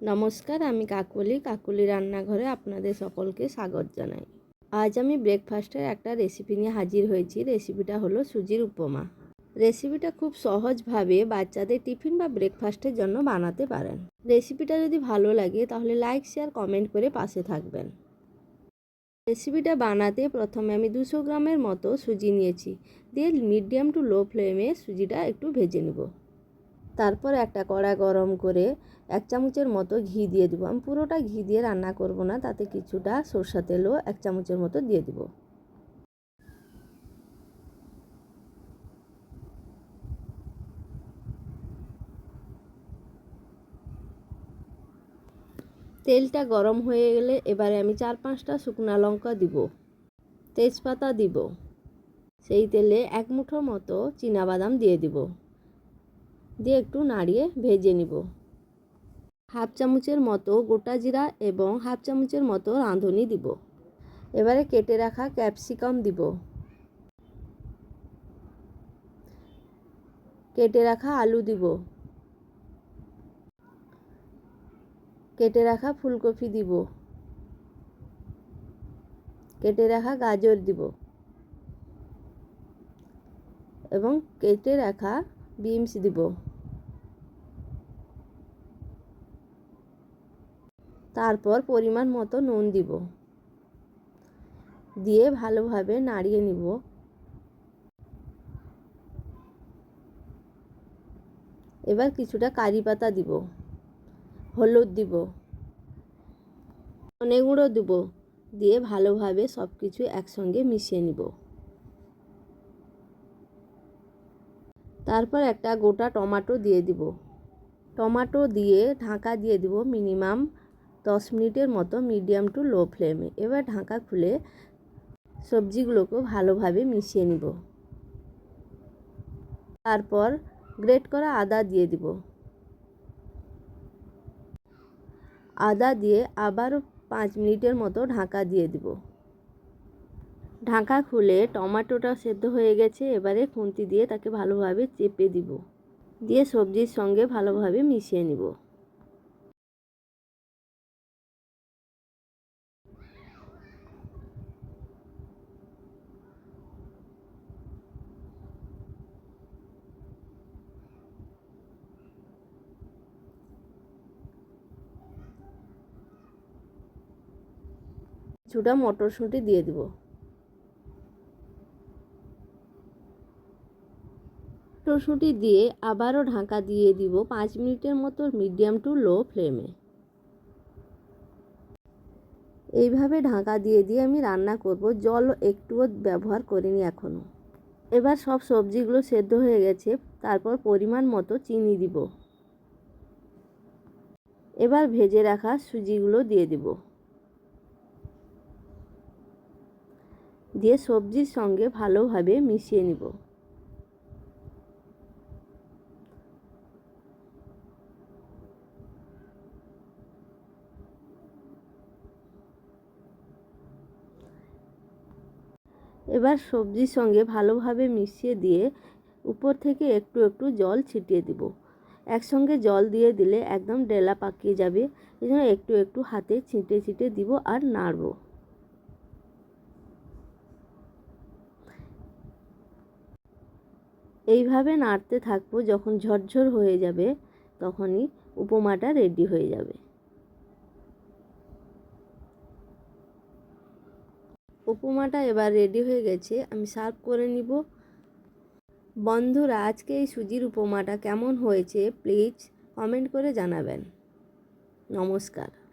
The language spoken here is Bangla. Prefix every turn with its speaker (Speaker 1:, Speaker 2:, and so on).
Speaker 1: নমস্কার, আমি কাকলি। কাকলি রান্নাঘরে আপনাদের সকলকে স্বাগত জানাই। আজ আমি ব্রেকফাস্টের একটা রেসিপি নিয়ে হাজির হয়েছি। রেসিপিটা হলো সুজির উপমা। রেসিপিটা খুব সহজভাবে বাচ্চাদের টিফিন বা ব্রেকফাস্টের জন্য বানাতে পারেন। রেসিপিটা যদি ভালো লাগে, তাহলে লাইক শেয়ার কমেন্ট করে পাশে থাকবেন। রেসিপিটা বানাতে প্রথমে আমি দুশো গ্রামের মতো সুজি নিয়েছি। দিয়ে মিডিয়াম টু লো ফ্লেমে সুজিটা একটু ভেজে নেব। তারপর একটা কড়া গরম করে এক চামচের মতো ঘি দিয়ে দেবো। আমি পুরোটা ঘি দিয়ে রান্না করব না, তাতে কিছুটা সরষা তেলও এক চামচের মতো দিয়ে দেব। তেলটা গরম হয়ে গেলে এবারে আমি চার পাঁচটা শুকনা লঙ্কা দিব। তেজপাতা দিব। সেই তেলে এক মুঠো মতো বাদাম দিয়ে দিব। দিয়ে একটু নাড়িয়ে ভেজে নিব। হাফ চামচের মতো গোটা জিরা এবং হাফ চামচের মতো রাঁধুনি দিব। এবারে কেটে রাখা ক্যাপসিকাম দিব। কেটে রাখা আলু দিব। কেটে রাখা ফুলকপি দিব। কেটে রাখা গাজর দিব। এবং কেটে রাখা বিনস দিব। তারপর পরিমাণ মতো নুন দিব। দিয়ে ভালোভাবে নাড়িয়ে নিব। এবার কিছুটা কারি পাতা দিব। হলুদ দিব। ধনে গুঁড়ো দিব। দিয়ে ভালোভাবে সব কিছু একসঙ্গে মিশিয়ে নিব। তারপর একটা গোটা টমাটো দিয়ে দিব। টমাটো দিয়ে ঢাকা দিয়ে দিব মিনিমাম দশ মিনিটের মতো মিডিয়াম টু লো ফ্লেমে। এবার ঢাকা খুলে সবজিগুলোকে ভালোভাবে মিশিয়ে নিব। তারপর গ্রেট করা আদা দিয়ে দিব। আদা দিয়ে আবারও পাঁচ মিনিটের মতো ঢাকা দিয়ে দিব। ঢাকা খুলে টমাটোটা সেদ্ধ হয়ে গেছে, এবারে খুন্তি দিয়ে তাকে ভালোভাবে চেপে দিব। দিয়ে সবজির সঙ্গে ভালোভাবে মিশিয়ে নিব। কিছুটা মটরশুঁটি দিয়ে দিব। মটরশুঁটি দিয়ে আবারও ঢাকা দিয়ে দিব পাঁচ মিনিটের মতো মিডিয়াম টু লো ফ্লেমে। এইভাবে ঢাকা দিয়ে দিয়ে আমি রান্না করব। জল একটুও ব্যবহার করিনি এখনও এবার সব সবজিগুলো সেদ্ধ হয়ে গেছে, তারপর পরিমাণ মতো চিনি দিব। এবার ভেজে রাখা সুজিগুলো দিয়ে দিব। দিয়ে সবজির সঙ্গে ভালোভাবে মিশিয়ে নিব। এবার সবজির সঙ্গে ভালোভাবে মিশিয়ে দিয়ে উপর থেকে একটু একটু জল ছিটিয়ে দিব। একসঙ্গে জল দিয়ে দিলে একদম ডেলা পাকিয়ে যাবে। এই জন্য একটু একটু হাতে ছিটে ছিটে দিব আর নাড়ব। এইভাবে নাড়তে থাকব যখন ঝরঝর হয়ে যাবে, তখনই উপমাটা রেডি হয়ে যাবে। উপমাটা এবার রেডি হয়ে গেছে, আমি সার্ভ করে নিব। বন্ধুরা, আজকে এই সুজির উপমাটা কেমন হয়েছে প্লিজ কমেন্ট করে জানাবেন। নমস্কার।